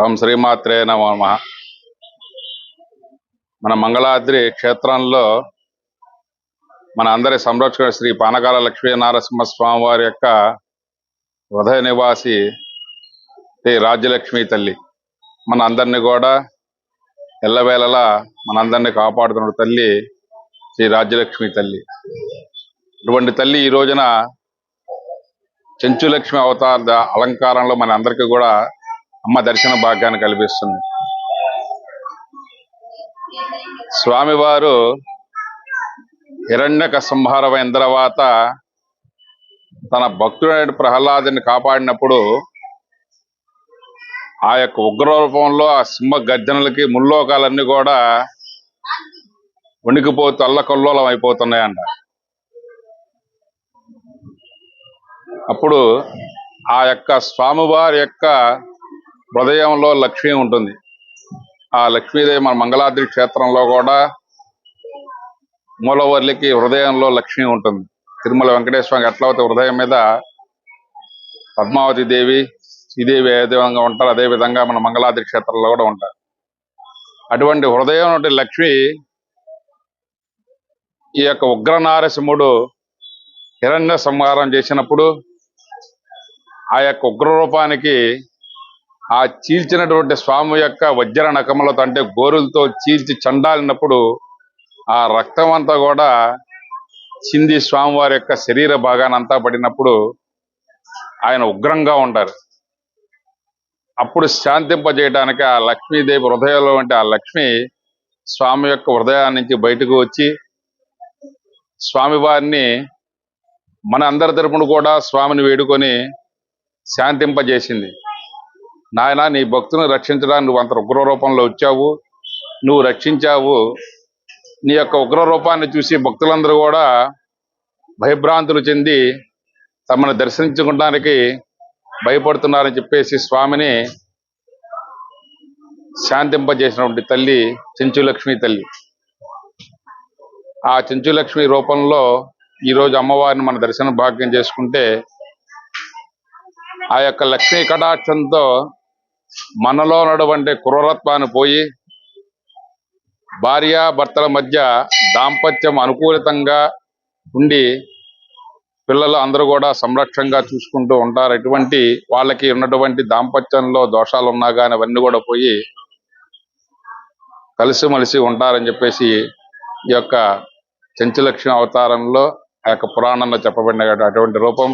ఓం శ్రీమాత్రే నమ. మన మంగళాద్రి క్షేత్రంలో మన అందరి సంరక్షణ శ్రీ పానకాల లక్ష్మీ నారసింహ స్వామి వారి యొక్క హృదయ నివాసి శ్రీ రాజ్యలక్ష్మి తల్లి. మన అందరిని కూడా ఎల్లవేళలా మనందరినీ కాపాడుతున్న తల్లి శ్రీ రాజ్యలక్ష్మి తల్లి. ఇటువంటి తల్లి ఈ రోజున చెంచులక్ష్మి అవతార అలంకారంలో మన అందరికీ కూడా అమ్మ దర్శన భాగ్యాన్ని కల్పిస్తుంది. స్వామివారు హిరణ్యక సంహారమైన తర్వాత తన భక్తుడైన ప్రహ్లాదుని కాపాడినప్పుడు ఆ యొక్క ఉగ్ర రూపంలో ఆ సింహ గర్జనలకి ముల్లోకాలన్నీ కూడా వణికిపోతూ అల్లకల్లోలం అయిపోతున్నాయంట. అప్పుడు ఆ యొక్క స్వామివారి యొక్క హృదయంలో లక్ష్మి ఉంటుంది. ఆ లక్ష్మీదేవి మన మంగళాద్రి క్షేత్రంలో కూడా మూలవర్లికి హృదయంలో లక్ష్మి ఉంటుంది. తిరుమల వెంకటేశ్వర ఎట్లవతి అయితే హృదయం మీద పద్మావతి దేవి శ్రీదేవి ఏ విధంగా ఉంటారు అదే విధంగా మన మంగళాద్రి క్షేత్రంలో కూడా ఉంటారు. అటువంటి హృదయం నుండి లక్ష్మి ఈ యొక్క ఉగ్ర నారసింహుడు హిరణ్య సంహారం చేసినప్పుడు ఆ యొక్క ఉగ్ర రూపానికి ఆ చీల్చినటువంటి స్వామి యొక్క వజ్ర నకములతో అంటే గోరులతో చీల్చి చండాలినప్పుడు ఆ రక్తం అంతా కూడా చింది స్వామివారి యొక్క శరీర భాగాన్ని అంతా పడినప్పుడు ఆయన ఉగ్రంగా ఉంటారు. అప్పుడు శాంతింపజేయడానికి ఆ లక్ష్మీదేవి హృదయంలో ఉంటే ఆ లక్ష్మి స్వామి యొక్క హృదయాన్ని నుంచి బయటకు వచ్చి స్వామివారిని మన అందరి తరపున కూడా స్వామిని వేడుకొని శాంతింపజేసింది. నాయన నీ భక్తులను రక్షించడానికి నువ్వు అంత ఉగ్ర రూపంలో వచ్చావు. నువ్వు రక్షించావు. నీ యొక్క ఉగ్ర రూపాన్ని చూసి భక్తులందరూ కూడా భయభ్రాంతులు చెంది తమను దర్శించుకోవడానికి భయపడుతున్నారని చెప్పేసి స్వామిని శాంతింపజేసినటువంటి తల్లి చెంచులక్ష్మి తల్లి. ఆ చెంచులక్ష్మి రూపంలో ఈరోజు అమ్మవారిని మన దర్శన భాగ్యం చేసుకుంటే ఆ యొక్క లక్ష్మీ కటాక్షంతో మనలో ఉన్నటువంటి క్రూరత్వాన్ని పోయి భార్య భర్తల మధ్య దాంపత్యం అనుకూలితంగా ఉండి పిల్లలు అందరూ కూడా సంరక్షంగా చూసుకుంటూ ఉంటారు. ఎటువంటి వాళ్ళకి ఉన్నటువంటి దాంపత్యంలో దోషాలు ఉన్నా కానీ అవన్నీ కూడా పోయి కలిసిమలిసి ఉంటారని చెప్పేసి ఈ యొక్క చెంచులక్ష్మి అవతారంలో ఆ యొక్క పురాణంలో చెప్పబడిన అటువంటి రూపం.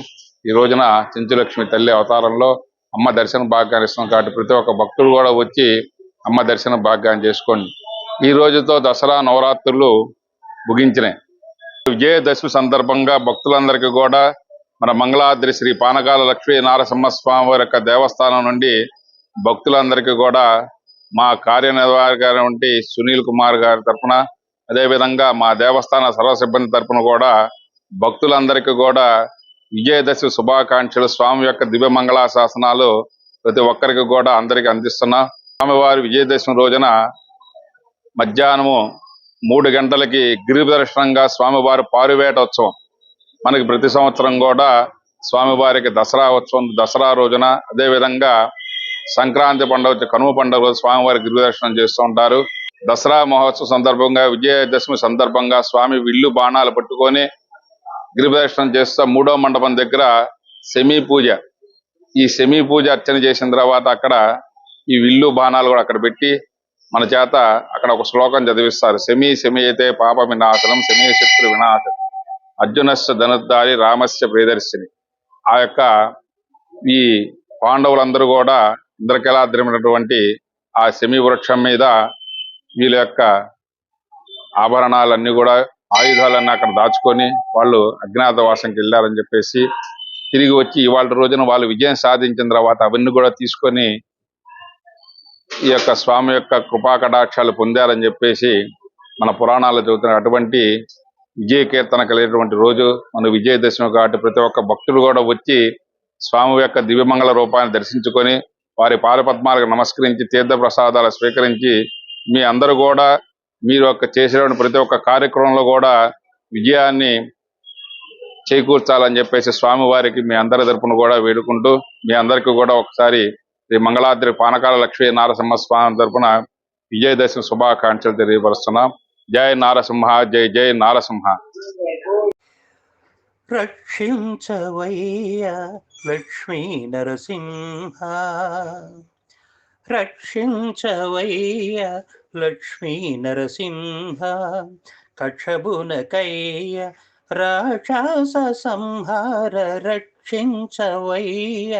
ఈ రోజున చెంచులక్ష్మి తల్లి అవతారంలో అమ్మ దర్శనం భాగ్యాన్ని ఇస్తున్నాం కాబట్టి ప్రతి ఒక్క భక్తుడు కూడా వచ్చి అమ్మ దర్శనం భాగ్యాన్ని చేసుకోండి. ఈ రోజుతో దసరా నవరాత్రులు ముగించినాయి. విజయదశమి సందర్భంగా భక్తులందరికీ కూడా మన మంగళాద్రి శ్రీ పానకాల లక్ష్మీ నారసింహస్వామి వారి యొక్క దేవస్థానం నుండి భక్తులందరికీ కూడా మా కార్యనిర్వాహక సునీల్ కుమార్ గారి తరఫున అదేవిధంగా మా దేవస్థాన సర్వ సిబ్బంది తరఫున కూడా భక్తులందరికీ కూడా విజయదశమి శుభాకాంక్షలు. స్వామి యొక్క దివ్య మంగళ శాసనాలు ప్రతి ఒక్కరికి కూడా అందరికి అందిస్తున్నా. స్వామివారి విజయదశమి రోజున మధ్యాహ్నము మూడు గంటలకి గిరి దర్శనంగా స్వామివారి పారువేట ఉత్సవం. మనకి ప్రతి సంవత్సరం కూడా స్వామివారికి దసరా ఉత్సవం దసరా రోజున. అదే విధంగా సంక్రాంతి పండుగ వచ్చి కనుమ పండుగ రోజు స్వామివారి గిరి దర్శనం చేస్తూ ఉంటారు. దసరా మహోత్సవం సందర్భంగా విజయదశమి సందర్భంగా స్వామి విల్లు బాణాలు పట్టుకొని గిరి చేస్తా మూడో మండపం దగ్గర సెమీ పూజ. ఈ సెమీ పూజ అర్చన చేసిన తర్వాత అక్కడ ఈ విల్లు బాణాలు కూడా అక్కడ పెట్టి మన చేత అక్కడ ఒక శ్లోకం చదివిస్తారు. సెమీ సెమీ అయితే పాప వినాశనం సెమీ శత్రు వినాశనం. అర్జునస్య ధనుద్ధారి రామస్య ప్రియదర్శిని. ఆ యొక్క ఈ పాండవులందరూ కూడా ఇంద్రకలాద్రమైనటువంటి ఆ సెమి వృక్షం మీద వీళ్ళ యొక్క ఆభరణాలన్నీ కూడా ఆయుధాలన్నీ అక్కడ దాచుకొని వాళ్ళు అజ్ఞాతవాసంకి వెళ్ళారని చెప్పేసి తిరిగి వచ్చి ఇవాళ రోజున వాళ్ళు విజయం సాధించిన తర్వాత అవన్నీ కూడా తీసుకొని ఈ యొక్క స్వామి యొక్క కృపాకటాక్షాలు పొందారని చెప్పేసి మన పురాణాలు చదువుతున్న అటువంటి విజయ కీర్తన కలిగినటువంటి రోజు మన విజయదశమి కాబట్టి ప్రతి ఒక్క భక్తుడు కూడా వచ్చి స్వామి యొక్క దివ్యమంగళ రూపాన్ని దర్శించుకొని వారి పాదపద్మాలకు నమస్కరించి తీర్థ ప్రసాదాలు స్వీకరించి మీ అందరూ కూడా మీరు యొక్క చేసేటువంటి ప్రతి ఒక్క కార్యక్రమంలో కూడా విజయాన్ని చేకూర్చాలని చెప్పేసి స్వామివారికి మీ అందరి తరపున కూడా వేడుకుంటూ మీ అందరికీ కూడా ఒకసారి శ్రీ మంగళాద్రి పానకాల లక్ష్మీ నారసింహ స్వామి తరపున విజయదశమి శుభాకాంక్షలు తెలియపరుస్తున్నాం. జై నారసింహ జై జై నారసింహ. రక్షించవయ్య లక్ష్మీ నరసింహ. రక్షించవయ్య లక్ష్మీ నరసింహ కక్షబునకయ్య రాక్షస సంహార రక్షించవయ్య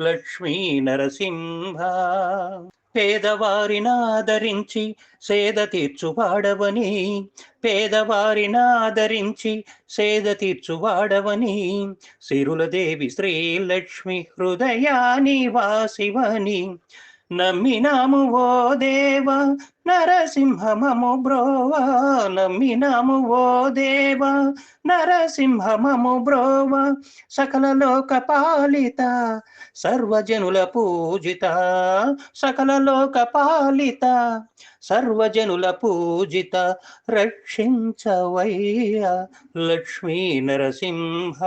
లక్ష్మీ నరసింహ. పేదవారినాదరించి సేద తీర్చువాడవని పేదవారినాదరించి సేద తీర్చువాడవని సిరులదేవి శ్రీలక్ష్మి హృదయాని వాసివని నమ్మినాము ఓ దేవ నరసింహమము బ్రోవా నమ్మినాము ఓ దేవ నరసింహమము బ్రోవ సకల లోక పాలిత సర్వజనుల పూజిత సకల లోక పాలిత సర్వజనుల పూజిత రక్షించవయ్య లక్ష్మీ నరసింహ.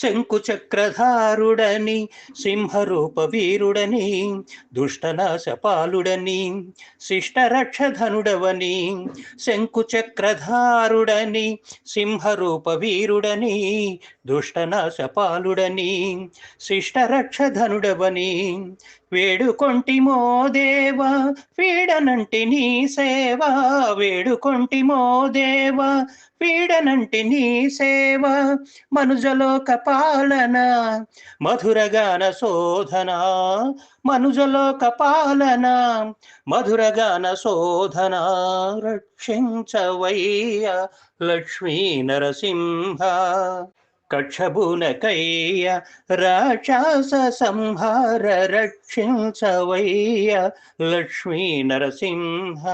శంకు చక్రధారుడని సింహరూప వీరుడని దుష్టనాశపాలుడని శిష్టరక్షధనుడవని శంకు చక్రధారుడని సింహరూప వీరుడని దుష్టనాశపాలుడని శిష్టరక్షధనుడవని వేడుకొంటిమో దేవ పీడనంటి నీ సేవ. వేడుకొంటిమో దేవ పీడనంటి నీ సేవ. మనుజలోక పాలన మధురగాన శోధన. మనుజలోక పాలన మధురగాన శోధన. రక్షించవయ్య లక్ష్మీ నరసింహ. కక్షభునకయ్య రాక్షస సంహార రక్షించవయ్య లక్ష్మీ నరసింహ.